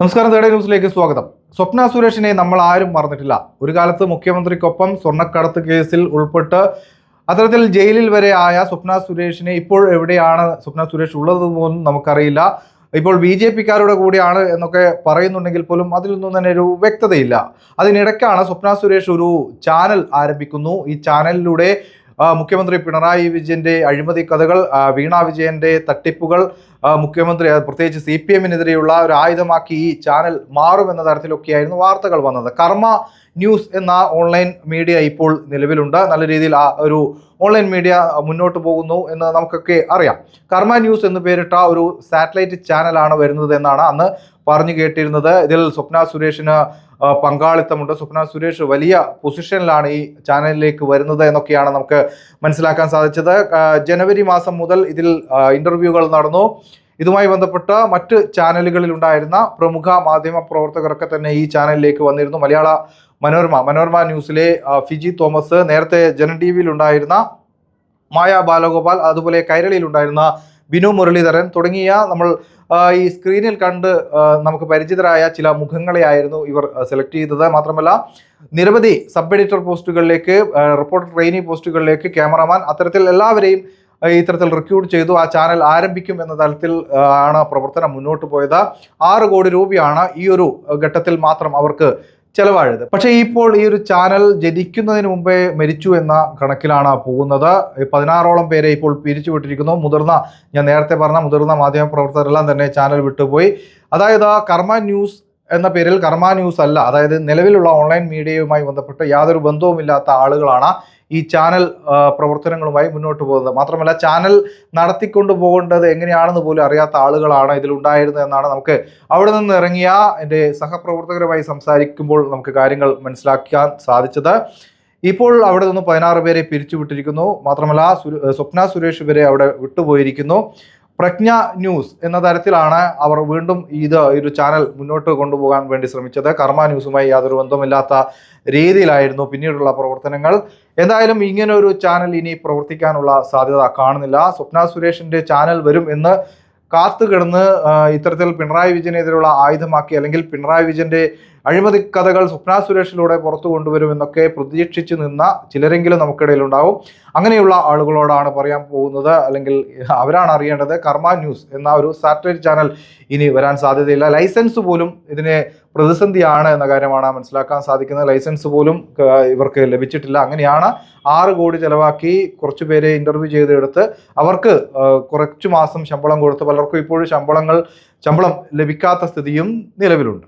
നമസ്കാരം തേർഡ് ന്യൂസിലേക്ക് സ്വാഗതം. സ്വപ്ന സുരേഷിനെ നമ്മൾ ആരും മറന്നിട്ടില്ല. ഒരു കാലത്ത് മുഖ്യമന്ത്രിക്കൊപ്പം സ്വർണക്കടത്ത് കേസിൽ ഉൾപ്പെട്ട് അത്തരത്തിൽ ജയിലിൽ വരെ ആയ സ്വപ്ന സുരേഷിനെ ഇപ്പോൾ എവിടെയാണ് സ്വപ്ന സുരേഷ് ഉള്ളത് പോലും നമുക്കറിയില്ല. ഇപ്പോൾ ബി ജെ പിക്കാരുടെ കൂടെയാണ് എന്നൊക്കെ പറയുന്നുണ്ടെങ്കിൽ പോലും അതിലൊന്നും തന്നെ ഒരു വ്യക്തതയില്ല. അതിനിടയ്ക്കാണ് സ്വപ്ന സുരേഷ് ഒരു ചാനൽ ആരംഭിക്കുന്നു. ഈ ചാനലിലൂടെ മുഖ്യമന്ത്രി പിണറായി വിജയന്റെ അഴിമതി കഥകൾ വീണാ വിജയന്റെ തട്ടിപ്പുകൾ മുഖ്യമന്ത്രി പ്രത്യേകിച്ച് സി പി എമ്മിനെതിരെയുള്ള ഒരു ആയുധമാക്കി ഈ ചാനൽ മാറുമെന്ന തരത്തിലൊക്കെയായിരുന്നു വാർത്തകൾ വന്നത്. കർമ്മ ന്യൂസ് എന്ന ഓൺലൈൻ മീഡിയ ഇപ്പോൾ നിലവിലുണ്ട്. നല്ല രീതിയിൽ ആ ഒരു ഓൺലൈൻ മീഡിയ മുന്നോട്ട് പോകുന്നു എന്ന് നമുക്കൊക്കെ അറിയാം. കർമ്മ ന്യൂസ് എന്ന് പേരിട്ട ഒരു സാറ്റലൈറ്റ് ചാനലാണ് വരുന്നത് എന്നാണ് അന്ന് പറഞ്ഞു കേട്ടിരുന്നത്. ഇതിൽ സ്വപ്ന സുരേഷിന് പങ്കാളിത്തമുണ്ട്. സ്വപ്ന സുരേഷ് വലിയ പൊസിഷനിലാണ് ഈ ചാനലിലേക്ക് വരുന്നത് എന്നൊക്കെയാണ് നമുക്ക് മനസ്സിലാക്കാൻ സാധിച്ചത്. ജനുവരി മാസം മുതൽ ഇതിൽ ഇന്റർവ്യൂകൾ നടന്നു. ഇതുമായി ബന്ധപ്പെട്ട് മറ്റ് ചാനലുകളിൽ ഉണ്ടായിരുന്ന പ്രമുഖ മാധ്യമ പ്രവർത്തകരൊക്കെ തന്നെ ഈ ചാനലിലേക്ക് വന്നിരുന്നു. മലയാള മനോരമ മനോരമ ന്യൂസിലെ ഫിജി തോമസ് നേരത്തെ ജനൻ ടി വിയിലുണ്ടായിരുന്ന മായ ബാലഗോപാൽ അതുപോലെ കൈരളിയിൽ ഉണ്ടായിരുന്ന ബിനു മുരളീധരൻ തുടങ്ങിയ നമ്മൾ ഈ സ്ക്രീനിൽ കണ്ട് നമുക്ക് പരിചിതരായ ചില മുഖങ്ങളെയായിരുന്നു ഇവർ സെലക്ട് ചെയ്തത്. മാത്രമല്ല നിരവധി സബ് എഡിറ്റർ പോസ്റ്റുകളിലേക്ക് റിപ്പോർട്ടർ ട്രെയിനി പോസ്റ്റുകളിലേക്ക് ക്യാമറമാൻ അത്തരത്തിൽ എല്ലാവരെയും ഇത്തരത്തിൽ റിക്രൂട്ട് ചെയ്തു ആ ചാനൽ ആരംഭിക്കും എന്ന തലത്തിൽ ആണ് പ്രവർത്തനം മുന്നോട്ട് പോയത്. ആറ് കോടി രൂപയാണ് ഈ ഒരു ഘട്ടത്തിൽ മാത്രം അവർക്ക് ചെലവായത്. പക്ഷേ ഇപ്പോൾ ഈ ഒരു ചാനൽ ജനിക്കുന്നതിന് മുമ്പേ മരിച്ചു എന്ന കണക്കിലാണ് പോകുന്നത്. പതിനാറോളം പേരെ ഇപ്പോൾ പിരിച്ചുവിട്ടിരിക്കുന്നു. മുതിർന്ന ഞാൻ നേരത്തെ പറഞ്ഞ മുതിർന്ന മാധ്യമ പ്രവർത്തകരെല്ലാം തന്നെ ചാനൽ വിട്ടുപോയി. അതായത് കർമ്മ ന്യൂസ് എന്ന പേരിൽ കർമ്മ ന്യൂസ് അല്ല അതായത് നിലവിലുള്ള ഓൺലൈൻ മീഡിയയുമായി ബന്ധപ്പെട്ട് യാതൊരു ബന്ധവുമില്ലാത്ത ആളുകളാണ് ഈ ചാനൽ പ്രവർത്തനങ്ങളുമായി മുന്നോട്ട് പോകുന്നത്. മാത്രമല്ല ചാനൽ നടത്തിക്കൊണ്ട് പോകേണ്ടത് എങ്ങനെയാണെന്ന് പോലും അറിയാത്ത ആളുകളാണ് ഇതിലുണ്ടായിരുന്നത് എന്നാണ് നമുക്ക് അവിടെ നിന്ന് ഇറങ്ങിയ എന്റെ സഹപ്രവർത്തകരുമായി സംസാരിക്കുമ്പോൾ നമുക്ക് കാര്യങ്ങൾ മനസ്സിലാക്കാൻ സാധിച്ചത്. ഇപ്പോൾ അവിടെ നിന്ന് പതിനാറ് പേരെ പിരിച്ചുവിട്ടിരിക്കുന്നു. മാത്രമല്ല സ്വപ്ന സുരേഷ് വരെ അവിടെ വിട്ടുപോയിരിക്കുന്നു. പ്രജ്ഞ ന്യൂസ് എന്ന തരത്തിലാണ് അവർ വീണ്ടും ഇത് ഒരു ചാനൽ മുന്നോട്ട് കൊണ്ടുപോകാൻ വേണ്ടി ശ്രമിച്ചത്. കർമ്മ ന്യൂസുമായി യാതൊരു ബന്ധമില്ലാത്ത രീതിയിലായിരുന്നു പിന്നീടുള്ള പ്രവർത്തനങ്ങൾ. എന്തായാലും ഇങ്ങനെ ഒരു ചാനൽ ഇനി പ്രവർത്തിക്കാനുള്ള സാധ്യത കാണുന്നില്ല. സ്വപ്ന സുരേഷിന്റെ ചാനൽ വരും എന്ന് കാത്തുകിടന്ന് ഇത്തരത്തിൽ പിണറായി വിജയനെതിരെയുള്ള ആയുധമാക്കി അല്ലെങ്കിൽ പിണറായി വിജയന്റെ അഴിമതി കഥകൾ സ്വപ്ന സുരേഷിലൂടെ പുറത്തു കൊണ്ടുവരുമെന്നൊക്കെ പ്രതീക്ഷിച്ചു നിന്ന ചിലരെങ്കിലും നമുക്കിടയിൽ ഉണ്ടാവും അങ്ങനെയുള്ള ആളുകളോടാണ് പറയാൻ പോകുന്നത്. അല്ലെങ്കിൽ അവരാണ് അറിയേണ്ടത് കർമ്മ ന്യൂസ് എന്ന ഒരു സാറ്റലൈറ്റ് ചാനൽ ഇനി വരാൻ സാധ്യതയില്ല. ലൈസൻസ് പോലും ഇതിനെ പ്രതിസന്ധിയാണ് എന്ന കാര്യമാണ് മനസ്സിലാക്കാൻ സാധിക്കുന്നത്. ലൈസൻസ് പോലും ഇവർക്ക് ലഭിച്ചിട്ടില്ല. അങ്ങനെയാണ് ആറ് കോടി ചെലവാക്കി കുറച്ചു പേരെ ഇന്റർവ്യൂ ചെയ്തെടുത്ത് അവർക്ക് കുറച്ചു മാസം ശമ്പളം കൊടുത്ത് പലർക്കും ഇപ്പോഴും ശമ്പളങ്ങൾ ശമ്പളം ലഭിക്കാത്ത സ്ഥിതിയും നിലവിലുണ്ട്.